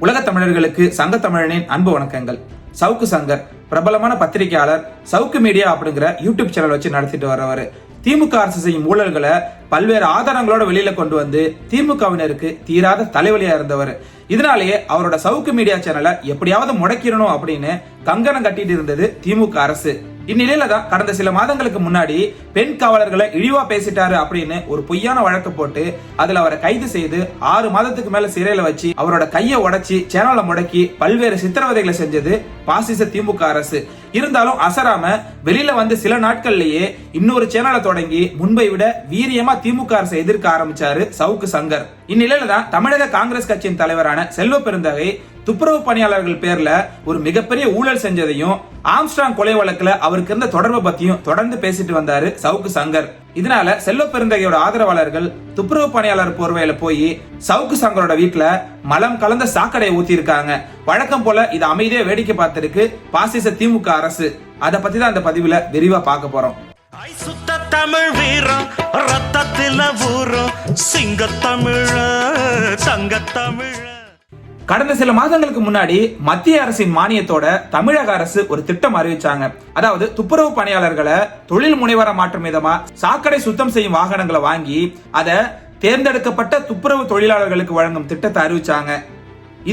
உலகத் தமிழர்களுக்கு சங்க தமிழனின் அன்பு வணக்கங்கள். சவுக்கு சங்கர் பிரபலமான பத்திரிகையாளர் சவுக்கு மீடியா அப்படிங்கிற யூடியூப் சேனல் வச்சு நடத்திட்டு வர்றவர் திமுக அரசு செய்யும் ஊழல்களை பல்வேறு ஆதாரங்களோட வெளியில கொண்டு வந்து திமுகவினருக்கு தீராத தலைவலியா இருந்தவர். இதனாலேயே அவரோட சவுக்கு மீடியா சேனலை எப்படியாவது முடக்கிடணும் அப்படின்னு கங்கணம் கட்டிட்டு இருந்தது திமுக அரசு. இந்நிலையில தான் கடந்த சில மாதங்களுக்கு முன்னாடி பெண் காவலர்களை இழிவா பேசிட்டாரு அப்படின்னு ஒரு பொய்யான வழக்கு போட்டு அதுல அவரை கைது செய்து ஆறு மாதத்துக்கு மேல சிறையில வச்சு அவரோட கையை உடைச்சி சேனலை முடக்கி பல்வேறு சித்திரவதைகளை செஞ்சது பாசிச திமுக அரசு. இருந்தாலும் அசராம வெளியில வந்து சில நாட்கள்லயே இன்னொரு சேனலை தொடங்கி முன்பை விட வீரியமா திமுக அரசை எதிர்க்க ஆரம்பிச்சாரு சவுக்கு சங்கர். இந்நிலையில தான் தமிழக காங்கிரஸ் கட்சியின் தலைவரான செல்வ பெருந்தகை துப்புரவு பணியாளர்கள் பேர்ல ஒரு மிகப்பெரிய ஊழல் செஞ்சதையும் ஆம்ஸ்டாங் கொலை வழக்குல அவருக்கு இருந்த தொடர்பை பத்தியும் தொடர்ந்து பேசிட்டு வந்தாரு சவுக்கு சங்கர். இதனால செல்வ பெருந்தகையோட ஆதரவாளர்கள் துப்புரவு பணியாளர் போர்வையில போய் சவுக்கு சங்கரோட வீட்டுல மலம் கலந்த சாக்கடையை ஊத்தி இருக்காங்க வழக்கம் போல இது அமைதியா வேடிக்கை பார்த்திருக்கு பாசிச திமுக அரசு. அதை பத்தி தான் அந்த பதிவுல விரிவா பார்க்க போறோம். சுத்த தமிழ் வீரம் ரத்தத்தில ஊரம் சிங்க தமிழ தங்க தமிழ கடந்த சில மாதங்களுக்கு முன்னாடி மத்திய அரசின் மானியத்தோட தமிழக அரசு ஒரு திட்டம் அறிவிச்சாங்க. அதாவது துப்புரவு பணியாளர்களை தொழில் முனைவர மாற்றும் விதமா சாக்கடை சுத்தம் செய்யும் வாகனங்களை வாங்கி அதை தேர்ந்தெடுக்கப்பட்ட துப்புரவு தொழிலாளர்களுக்கு வழங்கும் திட்டத்தை அறிவிச்சாங்க.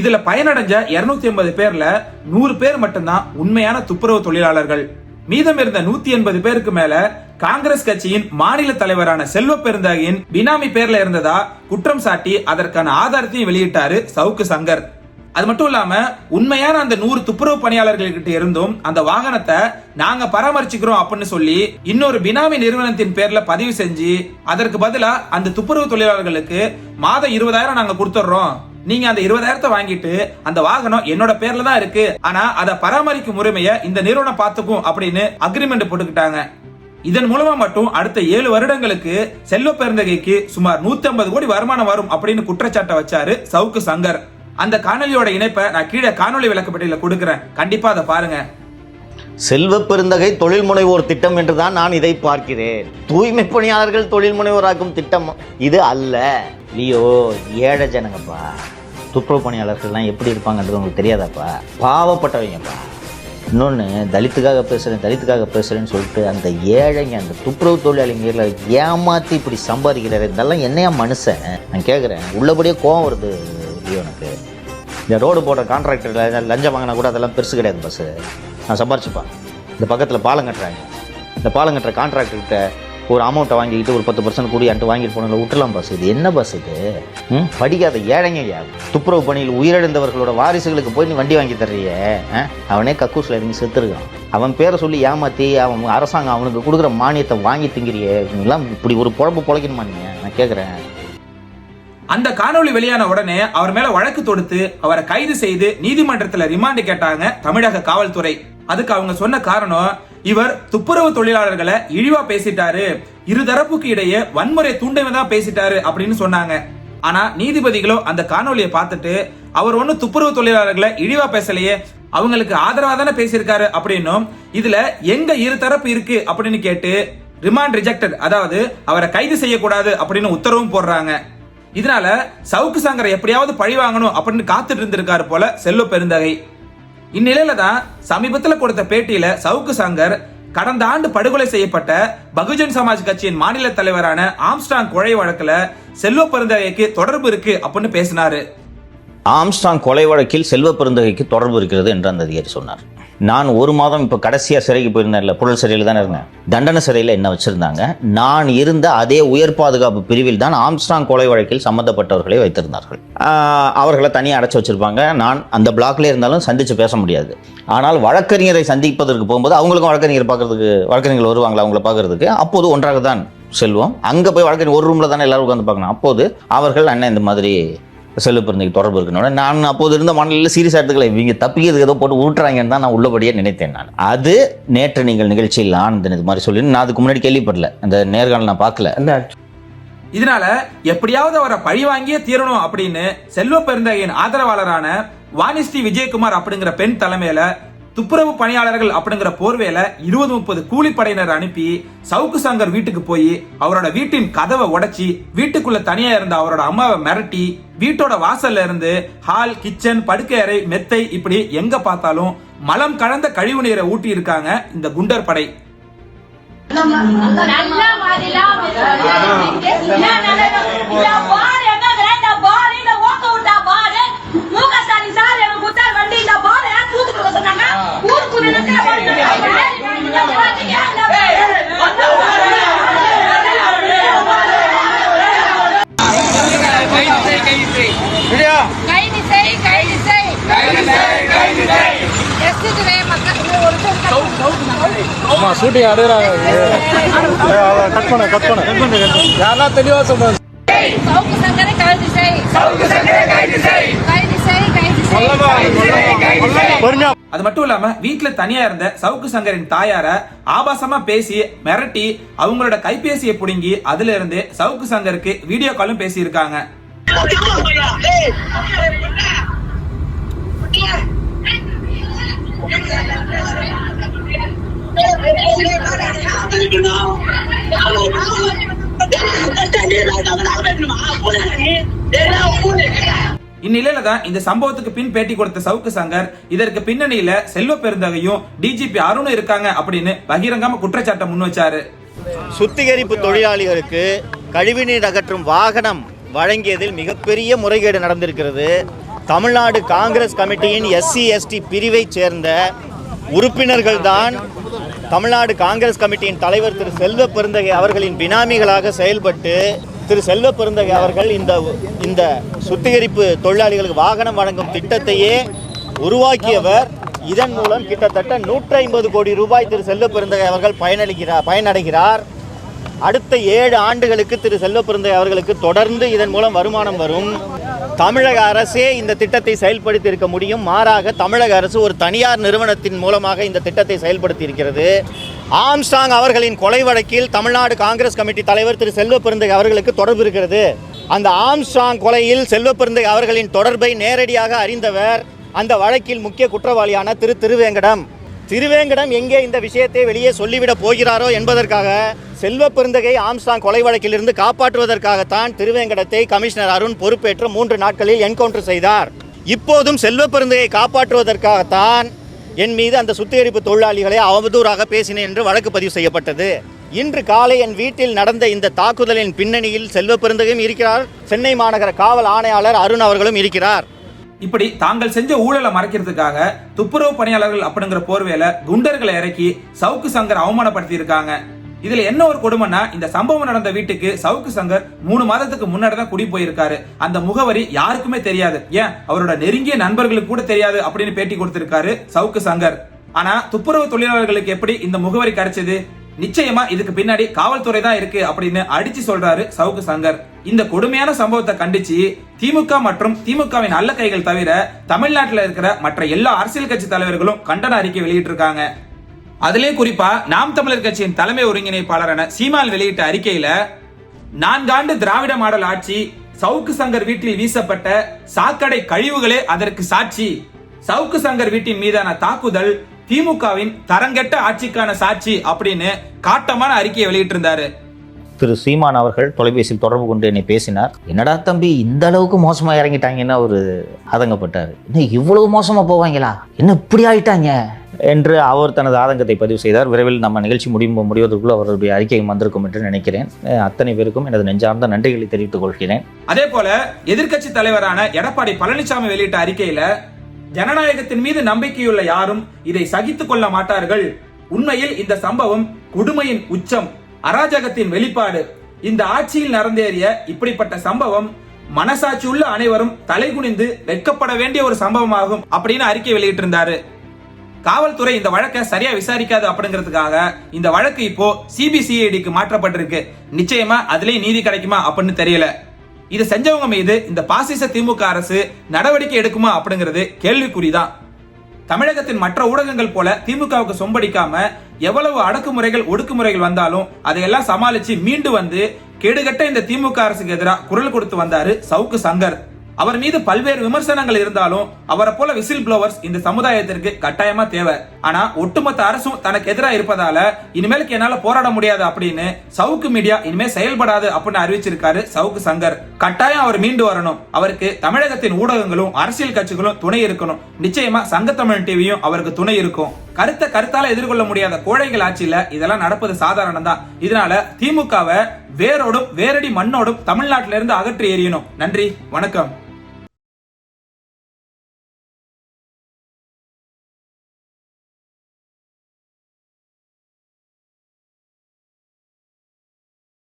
இதுல பயனடைஞ்ச இருநூத்தி ஐம்பது பேர்ல நூறு பேர் மட்டும்தான் உண்மையான துப்புரவு தொழிலாளர்கள். மீதம் இருந்த நூத்தி எண்பது பேருக்கு மேல காங்கிரஸ் கட்சியின் மாநில தலைவரான செல்வ பெருந்தகையின் பினாமி பேர்ல இருந்ததா குற்றம் சாட்டி அதற்கான ஆதாரத்தையும் வெளியிட்டாரு சவுக்கு சங்கர். அது மட்டும் இல்லாம உண்மையான அந்த நூறு துப்புரவு பணியாளர்கள்கிட்ட இருந்தும் அந்த வாகனத்தை நாங்க பராமரிச்சுக்கிறோம் அப்படின்னு சொல்லி இன்னொரு பினாமி நிறுவனத்தின் பேர்ல பதிவு செஞ்சு அதற்கு பதிலா அந்த துப்புரவு தொழிலாளர்களுக்கு மாதம் இருபதாயிரம் நாங்க கொடுத்துட்றோம். நீங்க அந்த இருபதாயிரத்தை வாங்கிட்டு அந்த வாகனம் என்னோட பேர்ல தான் இருக்கு. ஆனா அதை பராமரிக்கும் உரிமையை இந்த நிறுவனம் பார்த்துக்கும் அப்படின்னு அக்ரிமெண்ட் போட்டுக்கிட்டாங்க. இதன் மூலமா மட்டும் அடுத்த ஏழு வருடங்களுக்கு செல்வ பெருந்தகைக்கு சுமார் 150 கோடி வருமானம் வரும் அப்படின்னு குற்றச்சாட்டை வச்சாரு சவுக்கு சங்கர். அந்த காணொலியோட இணைப்பை நான் கீழே காணொலி விளக்கப்பட்டியல கொடுக்குறேன். கண்டிப்பா அதை பாருங்க. செல்வ பெருந்தகை தொழில் முனைவோர் திட்டம் என்று தான் நான் இதை பார்க்கிறேன். தூய்மை பணியாளர்கள் தொழில் முனைவோராக்கும் திட்டம் இது அல்ல. லியோ ஏழை ஜனங்கப்பா. துப்புரவு பணியாளர்கள்லாம் எப்படி இருப்பாங்கன்றது உங்களுக்கு தெரியாதாப்பா? பாவப்பட்டவங்கப்பா. இன்னொன்று தலித்துக்காக பேசுகிறேன் தலித்துக்காக பேசுகிறேன்னு சொல்லிட்டு அந்த ஏழைங்க அந்த துப்புரவு தொழிலாளிங்களை ஏமாற்றி இப்படி சம்பாதிக்கிறாரு. இதெல்லாம் என்னையா மனுஷன்? நான் கேட்குறேன் உள்ளபடியே கோவம் வருது லியோ எனக்கு. இந்த ரோடு போடுற கான்ட்ராக்டரில் லஞ்சம் வாங்கினா கூட அதெல்லாம் பெருசு கிடையாது பஸ்ஸு நான் சம்பாரிச்சுப்பா. இந்த பக்கத்தில் பாலம் கட்டுறாங்க. இந்த பாலம் கட்டுற கான்ட்ராக்டர்கிட்ட ஒரு அமௌண்ட்டை வாங்கிக்கிட்டு ஒரு பத்து பர்சன்ட் கூடி அன்ட்டு வாங்கிட்டு போனதில் விட்டுலாம் பஸ் இது என்ன பஸ் இது? ம்? படிக்காத ஏழைங்க யார் துப்புரவு பணியில் உயிரிழந்தவர்களோட வாரிசுகளுக்கு போய் நீ வண்டி வாங்கி தர்றியே. அவனே கக்கூஸில் இறங்கி செத்துருக்கான். அவன் பேரை சொல்லி ஏமாற்றி அவன் அரசாங்கம் அவனுக்கு கொடுக்குற மானியத்தை வாங்கி திங்கிறியே. நீங்களாம் இப்படி ஒரு குழம்பு பொழைக்கணுமா நீங்கள் நான் கேட்குறேன் அந்த காணொளி வெளியான உடனே அவர் மேல வழக்கு தொடுத்து அவரை கைது செய்து நீதிமன்றத்துல ரிமாண்ட் கேட்டாங்க தமிழக காவல்துறை. அதுக்கு அவங்க சொன்ன காரணம் இவர் துப்புரவு தொழிலாளர்களை இழிவா பேசிட்டாரு. இருதரப்புக்கு இடையே வன்முறை தூண்டவன் தான் பேசிட்டாரு அப்படின்னு சொன்னாங்க. ஆனா நீதிபதிகளோ அந்த காணொளியை பார்த்துட்டு அவர் ஒன்னும் துப்புரவு தொழிலாளர்களை இழிவா பேசலையே அவங்களுக்கு ஆதரவா தானே பேசியிருக்காரு அப்படின்னும் இதுல எங்க இரு தரப்பு இருக்கு அப்படின்னு கேட்டு ரிமாண்ட் ரிஜெக்டட் அதாவது அவரை கைது செய்யக்கூடாது அப்படின்னு உத்தரவும் போடுறாங்க. இதனால சவுக்கு சங்கரை எப்படியாவது பழி வாங்கணும் அப்படின்னு காத்துட்டு இருந்திருக்காரு போல செல்வ பெருந்தகை. இந்நிலையில தான் சமீபத்தில் கொடுத்த பேட்டியில சவுக்கு சங்கர் கடந்த ஆண்டு படுகொலை செய்யப்பட்ட பகுஜன் சமாஜ் கட்சியின் மாநில தலைவரான ஆம்ஸ்டாங் கொலை வழக்குல செல்வ பெருந்தகைக்கு தொடர்பு இருக்கு அப்படின்னு பேசினாரு. ஆம்ஸ்டாங் கொலை வழக்கில் செல்வ பெருந்தகைக்கு தொடர்பு இருக்கிறது என்று அந்த அதிகாரி சொன்னார். நான் ஒரு மாதம் இப்போ கடைசியாக சிறைக்கு போயிருந்தேன்ல புழல் சிறையில் தானே இருந்தேன். தண்டனை சிறையில் என்ன வச்சுருந்தாங்க? நான் இருந்த அதே உயர் பாதுகாப்பு பிரிவில் தான் ஆம்ஸ்டாங் கொலை வழக்கில் சம்மந்தப்பட்டவர்களை வைத்திருந்தார்கள். அவர்களை தனியாக அடைச்சி வச்சுருப்பாங்க. நான் அந்த பிளாக்லேயே இருந்தாலும் சந்தித்து பேச முடியாது. ஆனால் வழக்கறிஞரை சந்திப்பதற்கு போகும்போது அவங்களுக்கும் வழக்கறிஞர் பார்க்குறதுக்கு வழக்கறிஞர்கள் வருவாங்களா அவங்கள பார்க்கறதுக்கு? அப்போது ஒன்றாக தான் செல்வோம். அங்கே போய் வழக்கறிஞர் ஒரு ரூமில் தானே எல்லோரும் உட்காந்து பார்க்கணும். அப்போது அவர்கள் அண்ணன் இந்த மாதிரி பிறந்தைக்கு தொடர்பு இருக்கணும் நான் அப்போது இருந்த மனநிலையில் சீரியஸாக எடுத்துக்கல இவங்க தப்பிக்கிறதுக்கு ஏதோ போட்டு உருட்டுறாங்கன்னு தான் நான் உள்ளபடியே நினைத்தேன் நான். அது நேற்று நீங்கள் நிகழ்ச்சியில் ஆனந்தன் இது மாதிரி சொல்லி நான் அதுக்கு முன்னாடி கேள்விப்படல. அந்த நேர்காணல் நான் பார்க்கல. இதனால எப்படியாவது அவரை பழி வாங்கியே தீரணும் அப்படின்னு செல்வ பெருந்தகையின் ஆதரவாளரான வாணிஸ்ரீ விஜயகுமார் அப்படிங்கிற பெண் தலைமையில துப்புரவு பணியாளர்கள் அப்படிங்கிற போர்வேல இருபது முப்பது கூலிப்படையினர் அனுப்பி சவுக்கு சங்கர் வீட்டுக்கு போய் அவரோட வீட்டின் கதவை உடைச்சி வீட்டுக்குள்ள தனியா இருந்த அவரோட அம்மாவை மிரட்டி வீட்டோட வாசல்ல இருந்து ஹால் கிச்சன் படுக்கை அறை மெத்தை இப்படி எங்க பார்த்தாலும் மலம் கலந்த கழிவு நீரை ஊட்டி இருக்காங்க இந்த குண்டர் படை. நல்ல மாதிரிலாம் என்ன நடக்கும்? இந்த பாரு எங்கங்கிற? இந்த பாரு, இந்த ஓக்க விட்டா பாரு. மு க ஸ்டாலின் சார் எனக்கு கொடுத்தாரு வண்டி. இந்த பாரு ஏன் தூக்கி கொடுக்க சொன்னாங்க? ஊருக்கு நின்னுட்டு பாரு, இந்த பாரு, இந்த பாரு, ஏன் இந்த பாரு? கைது செய், கைது செய். எஸ்டிக்கு அம்மா ஷூட்டிங் அடுக்கிறாங்க கட் பண்ண கட் பண்ண கட் பண்ண யாரெல்லாம் தெளிவா. பொறுமையா அது மட்டும் இல்லாம வீட்டுல தனியா இருந்த சவுக்கு சங்கரின் தாயார ஆபாசமா பேசி மிரட்டி அவங்களோட கைபேசியை புடுங்கி அதுல இருந்து சவுக்கு சங்கருக்கு வீடியோ காலும் பேசி இருக்காங்க இந்நிலையில தான் இந்த சம்பவத்துக்கு பின் பேட்டி கொடுத்த சவுக்கு சங்கர் இதற்கு பின்னணியில செல்வ பெருந்தகையும் டிஜிபி அருணும் இருக்காங்க அப்படின்னு பகிரங்கமா குற்றச்சாட்டை முன் வச்சாரு. சுத்திகரிப்பு தொழிலாளிகளுக்கு கழிவுநீர் அகற்றும் வாகனம் வழங்கியதில் மிகப்பெரிய முறைகேடு நடந்திருக்கிறது. தமிழ்நாடு காங்கிரஸ் கமிட்டியின் எஸ்சி எஸ்டி பிரிவைச் சேர்ந்த உறுப்பினர்கள் தான் தமிழ்நாடு காங்கிரஸ் கமிட்டியின் தலைவர் திரு செல்வ பெருந்தகை அவர்களின் பினாமிகளாக செயல்பட்டு திரு செல்வ பெருந்தகை அவர்கள் இந்த இந்த சுத்திகரிப்பு தொழிலாளிகளுக்கு வாகனம் வழங்கும் திட்டத்தையே உருவாக்கியவர். இதன் மூலம் கிட்டத்தட்ட 150 கோடி ரூபாய் திரு செல்வ பெருந்தகை அவர்கள் பயனளிக்கிறார் பயனடைகிறார். அடுத்த ஏழு ஆண்டுகளுக்கு திரு செல்வ பெருந்தகை அவர்களுக்கு தொடர்ந்து இதன் மூலம் வருமானம் வரும். தமிழக அரசே இந்த திட்டத்தை செயல்படுத்தி இருக்க முடியும். மாறாக தமிழக அரசு ஒரு தனியார் நிறுவனத்தின் மூலமாக இந்த திட்டத்தை செயல்படுத்தி இருக்கிறது ஆம்ஸ்டாங் அவர்களின் கொலை வழக்கில் தமிழ்நாடு காங்கிரஸ் கமிட்டி தலைவர் திரு செல்வ பெருந்தகை அவர்களுக்கு தொடர்பு இருக்கிறது. அந்த ஆம்ஸ்டாங் கொலையில் செல்வ பெருந்தகை அவர்களின் தொடர்பை நேரடியாக அறிந்தவர் அந்த வழக்கில் முக்கிய குற்றவாளியான திரு திருவேங்கடம். திருவேங்கடம் எங்கே இந்த விஷயத்தை வெளியே சொல்லிவிடப் போகிறாரோ என்பதற்காக செல்வ பெருந்தகை ஆம்ஸ்டாங் கொலை வழக்கிலிருந்து காப்பாற்றுவதற்காகத்தான் திருவேங்கடத்தை கமிஷனர் அருண் பொறுப்பேற்று மூன்று நாட்களில் என்கவுண்டர் செய்தார். இப்போதும் செல்வ பெருந்தகையை காப்பாற்றுவதற்காகத்தான் என் மீது அந்த சுத்திகரிப்பு தொழிலாளிகளை அவதூறாக பேசினேன் என்று வழக்கு பதிவு செய்யப்பட்டது. இன்று காலை என் வீட்டில் நடந்த இந்த தாக்குதலின் பின்னணியில் செல்வ பெருந்தகையும் இருக்கிறார். சென்னை மாநகர காவல் ஆணையாளர் அருண் அவர்களும் இருக்கிறார். இப்படி தாங்கள் செஞ்ச ஊழலை மறைக்கிறதுக்காக துப்புரவு பணியாளர்கள் அப்படிங்கிற போர்வையில குண்டர்களை இறக்கி சவுக்கு சங்கர் அவமானப்படுத்தி இருக்காங்க இதுல என்ன ஒரு கொடுமைன்னா இந்த சம்பவம் நடந்த வீட்டுக்கு சவுக்கு சங்கர் மூணு மாதத்துக்கு முன்னாடி தான் குடி போயிருக்காரு. அந்த முகவரி யாருக்குமே தெரியாது. ஏன்? அவரோட நெருங்கிய நண்பர்களுக்கு கூட தெரியாது அப்படின்னு பேட்டி கொடுத்திருக்காரு சவுக்கு சங்கர். ஆனா துப்புரவு தொழிலாளர்களுக்கு எப்படி இந்த முகவரி கிடைச்சது? நிச்சயமா இதுக்கு பின்னாடி காவல்துறை தான் இருக்கு அப்படின்னு அடிச்சு சொல்றாரு சவுக்கு சங்கர். இந்த கொடுமையான சம்பவத்தை கண்டிச்சு திமுக மற்றும் திமுகவின் நல்ல கைகள் தவிர தமிழ்நாட்டில் இருக்கிற மற்ற எல்லா அரசியல் கட்சி தலைவர்களும் கண்டன அறிக்கை வெளியிட்டிருக்காங்க. அதிலே குறிப்பா நாம் தமிழர் கட்சியின் தலைமை ஒருங்கிணைப்பாளரான சீமான் வெளியிட்ட அறிக்கையில நான்காண்டு திராவிட மாடல் ஆட்சி சவுக்கு சங்கர் வீட்டில் வீசப்பட்ட சாக்கடை கழிவுகளே அதற்கு சாட்சி. சவுக்கு சங்கர் வீட்டின் மீதான தாக்குதல் திமுகவின் தரங்கெட்ட ஆட்சிக்கான சாட்சி அப்படின்னு காட்டமான அறிக்கையை வெளியிட்டிருந்தாரு. திரு சீமான் அவர்கள் தொலைபேசியில் தொடர்பு கொண்டு என்னை பேசினார். என்னடா தம்பி இந்த அளவுக்கு மோசமா இறங்கிட்டாங்கன்னு அவர் அதங்கப்பட்டார் இன்னும் இவ்வளவு மோசமா போவாங்களா? என்ன இப்படி ஆயிட்டாங்க? என்று அவர் தனது ஆதங்கத்தை பதிவு செய்தார். விரைவில் நம்ம நிகழ்ச்சி முடியும் முடிவதற்குள் அவருடைய அறிக்கை வந்திருக்கும் என்று நினைக்கிறேன். அத்தனை பேருக்கும் எனது நெஞ்சார்ந்த நன்றிகளை தெரிவித்துக் கொள்கிறேன். அதே போல எதிர்க்கட்சி தலைவரான எடப்பாடி பழனிசாமி வெளியிட்ட அறிக்கையில ஜனநாயகத்தின் மீது நம்பிக்கையுள்ள யாரும் இதை சகித்துக் கொள்ள மாட்டார்கள். உண்மையில் இந்த சம்பவம் கொடுமையின் உச்சம் அராஜகத்தின் வெளிப்பாடு. இந்த ஆட்சியில் நடந்தேறிய இப்படிப்பட்ட சம்பவம் மனசாட்சி உள்ள அனைவரும் தலைகுனிந்து வெட்கப்பட வேண்டிய ஒரு சம்பவமாகும் அப்படின்னு அறிக்கை வெளியிட்டிருந்தாரு. காவல்துறை இந்த வழக்கை சரியா விசாரிக்காது அப்படிங்கிறதுக்காக இந்த வழக்கு இப்போ சிபிசிஐடிக்கு மாற்றப்பட்டிருக்கு. நிச்சயமா அதுலயும் நீதி கிடைக்குமா அப்படின்னு தெரியல. இது செஞ்சவங்க மீது இந்த பாசிச திமுக அரசு நடவடிக்கை எடுக்குமா அப்படிங்கிறது கேள்விக்குறிதான். தமிழகத்தின் மற்ற ஊடகங்கள் போல திமுகவுக்கு சொம்படிக்காம எவ்வளவு அடக்குமுறைகள் ஒடுக்குமுறைகள் வந்தாலும் அதையெல்லாம் சமாளிச்சு மீண்டு வந்து கெடுகட்ட இந்த திமுக அரசுக்கு எதிராக குரல் கொடுத்து வந்தாரு சவுக்கு சங்கர். அவர் மீது பல்வேறு விமர்சனங்கள் இருந்தாலும் அவரை போல விசில் ப்ளோவர்ஸ் இந்த சமுதாயத்திற்கு கட்டாயமா தேவை. ஆனா ஒட்டுமொத்த அரசும் தனக்கு எதிராக இருப்பதால இனிமேலுக்கு என்னால போராட முடியாது அப்படின்னு சவுக்கு மீடியா இனிமே செயல்படாது அப்படின்னு அறிவிச்சிருக்காரு சவுக்கு சங்கர். கட்டாயம் அவர் மீண்டு வரணும். அவருக்கு தமிழகத்தின் ஊடகங்களும் அரசியல் கட்சிகளும் துணை இருக்கணும். நிச்சயமா சங்கத்தமிழ் டிவியும் அவருக்கு துணை இருக்கும். கருத்த கருத்தால எதிர்கொள்ள முடியாத கோழைகள் ஆட்சியில இதெல்லாம் நடப்பது சாதாரணம் தான் இதனால திமுகவை வேரோடும் வேரடி மண்ணோடும் தமிழ்நாட்டில இருந்து அகற்றி எறியணும். நன்றி வணக்கம்.